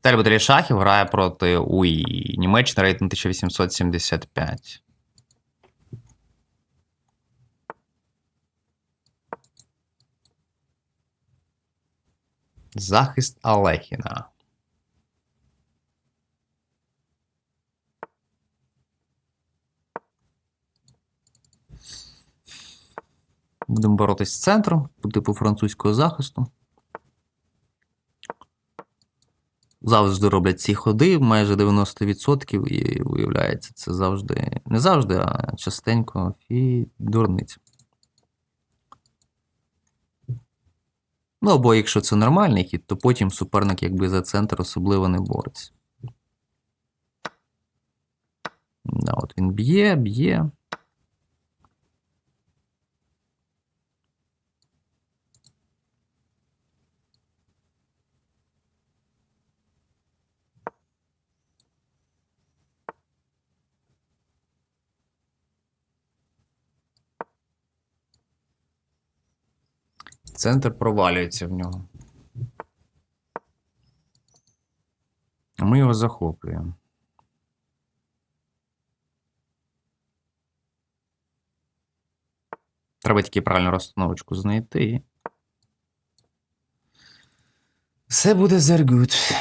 Тельботелі шахів грає проти УІ. Німеччина рейтинг 1875. Захист Алехіна. Будемо боротись з центром по типу французького захисту. Завжди роблять ці ходи, майже 90%, і виявляється, це завжди. Не завжди, а частенько і дурниця. Ну, або якщо це нормальний хід, то потім суперник якби за центр особливо не бореться. Да, от він б'є, б'є. Центр провалюється в нього. А Ми його захоплюємо. Треба тільки правильну розстановочку знайти. Все буде very.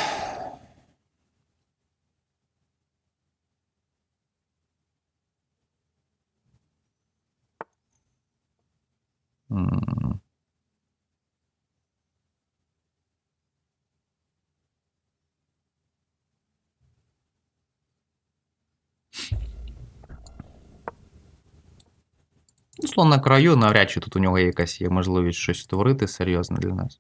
М. Слон на краю, навряд чи тут у нього якась є можливість щось створити серйозне для нас.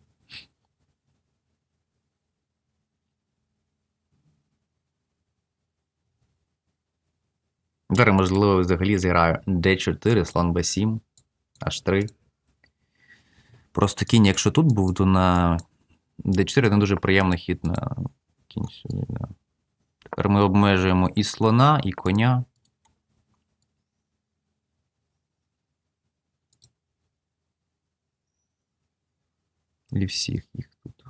Зараз, можливо, взагалі зіграю D4, слон B7, H3. Просто кінь, якщо тут був, то на D4 не дуже приємний хід на кінь сюди. Тепер ми обмежуємо і слона, і коня. І всіх їх тут.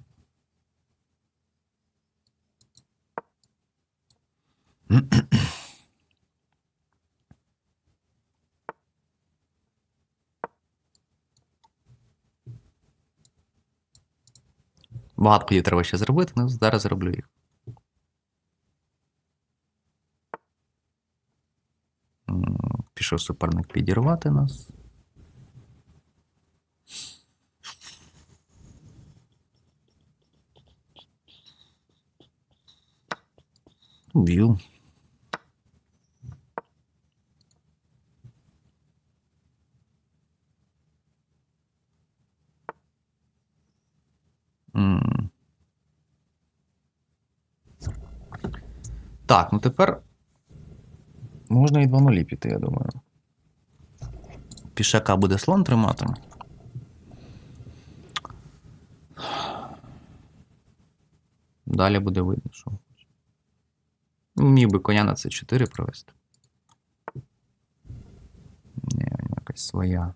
Багато ходів треба ще зробити, ну зараз зроблю їх. М, Пішов суперник підірвати нас. Убил. М. Так, ну тепер можна і 2 піти, я думаю. Пішака буде слон тримати. Далі буде видно, що. Міг би коня на це 4 провести. Ні, якась своя.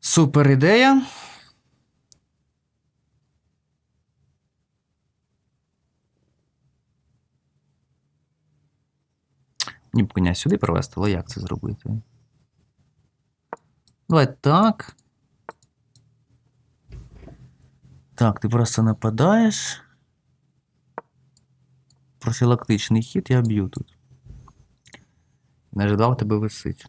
Супер ідея. Мені б коня сюди провести, але як це зробити? Давай так. Так, ти просто нападаєш. Профілактичний хід я б'ю тут. Не ждав тебе висить.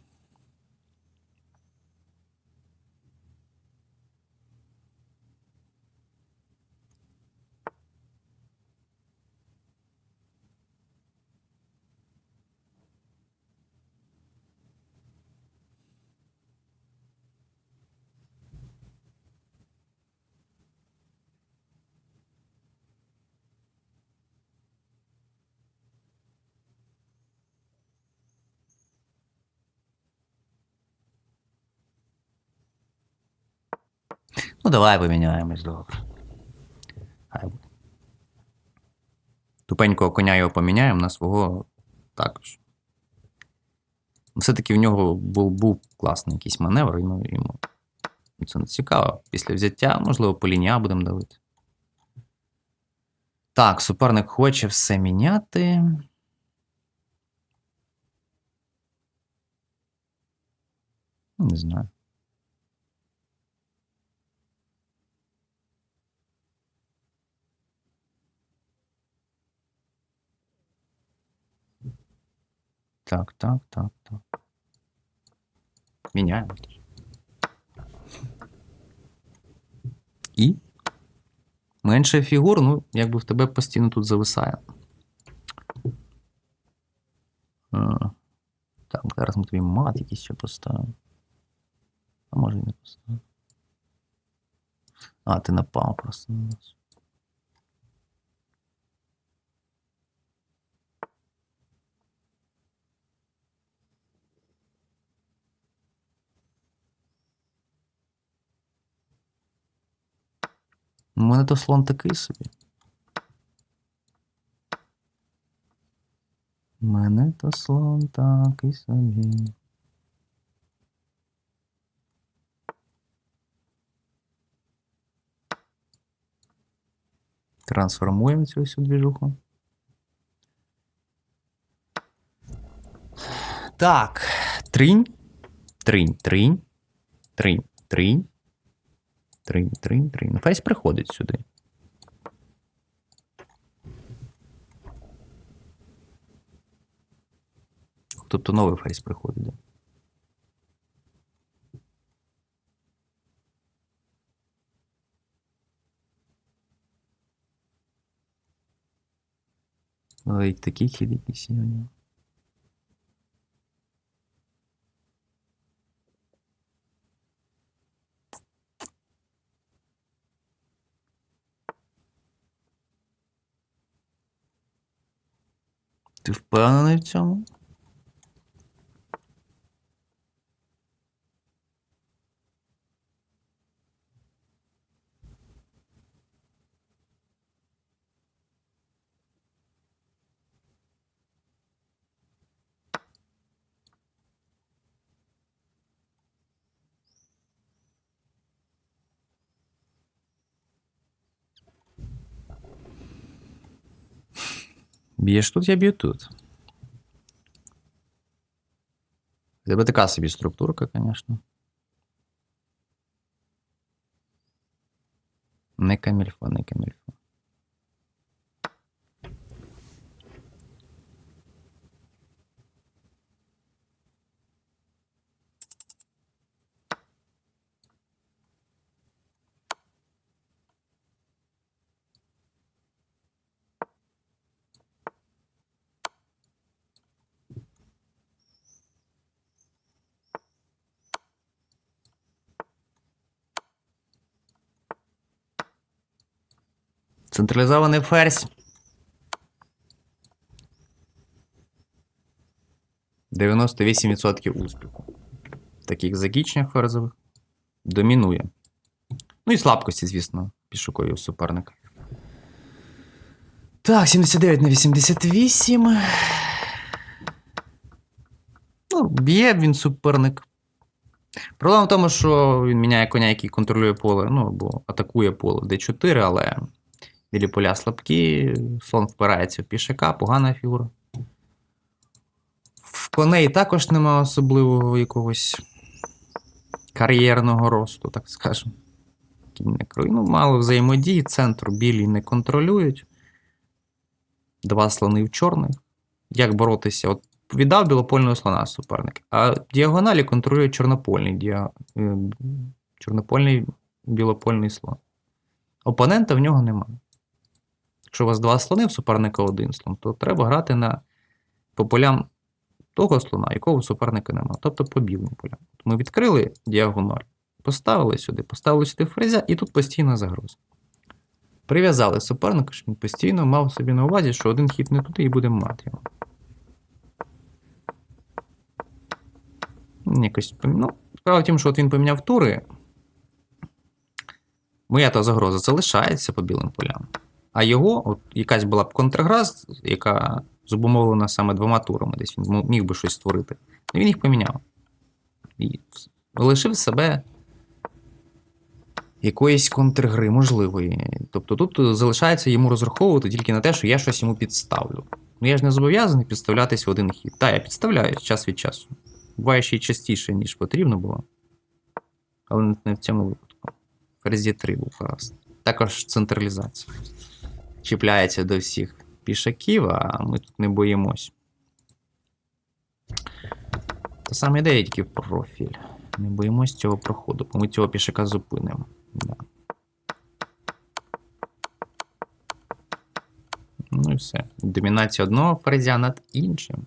Ну, давай поміняємось, добре. Хай буде. Тупенького коня його поміняємо на свого також. Все-таки в нього був, був класний якийсь маневр, ну, йому це не цікаво. Після взяття, можливо, по лінії А будемо давити. Так, суперник хоче все міняти. Не знаю. Так, так, так, так. Міняємо. І? Менше фігур, ну, якби в тебе постійно тут зависає. А, Так, зараз ми тобі мат якийсь ще поставимо. А може і не поставимо. А, ти напав просто на нас. У мене то слон такий собі. У мене то слон такий собі. Трансформуємо цю всю двіжуху. Так. Тринь. Тринь, тринь. Тринь, тринь. Тринь, тринь, тринь. Ну, Фейс приходить сюди. Тобто новий фейс приходить. Да? Ой, такі хід якісь є у нього. Ти впевнений в цьому? Б'єш тут, я б'ю тут. В Тебе така собі структурка, звісно. Не камільфо, не камільфо. Централізований ферзь. 98% успіху. Таких закінченнях ферзових домінує. Ну і слабкості, звісно, пішукові у суперника. Так, 79 на 88. Ну, б'є він суперник. Проблема в тому, що він міняє коня, який контролює поле, ну або атакує поле d4, але білі поля слабкі, слон впирається в пішака, погана фігура. В коней також нема особливого якогось кар'єрного росту, так скажемо. Ну, мало взаємодії, центр білі не контролюють. Два слони в чорних. Як боротися? От віддав білопольного слона суперник, а діагоналі контролює чорнопольний, діа... е, чорнопольний білопольний слон. Опонента в нього немає. Якщо у вас два слони, в суперника один слон, то треба грати на по полям того слона, якого суперника немає, тобто по білим полям. Ми відкрили діагональ, поставили сюди, поставили сюди фрезя, і тут постійна загроза. Прив'язали суперника, щоб він постійно мав собі на увазі, що один хід не туди і будемо мати його. Якось, пом- ну, справа в тім, що от він поміняв тури. Моя та загроза залишається по білим полям. А його, от якась була б контргра, яка зумовлена саме двома турами, десь він міг би щось створити. І він їх поміняв. І лишив себе якоїсь контргри, можливої. Тобто тут залишається йому розраховувати тільки на те, що я щось йому підставлю. Ну я ж не зобов'язаний підставлятись в один хід. Так, я підставляюсь час від часу. Буває ще й частіше, ніж потрібно було. Але не в цьому випадку. Ферзі 3 був гаразд. Також централізація. Чіпляється до всіх пішаків, а ми тут не боїмось. Та саме ідея тільки профіль. Не боїмось цього проходу, бо ми цього пішака зупинимо. Да. Ну і все. Домінація одного ферзя над іншим.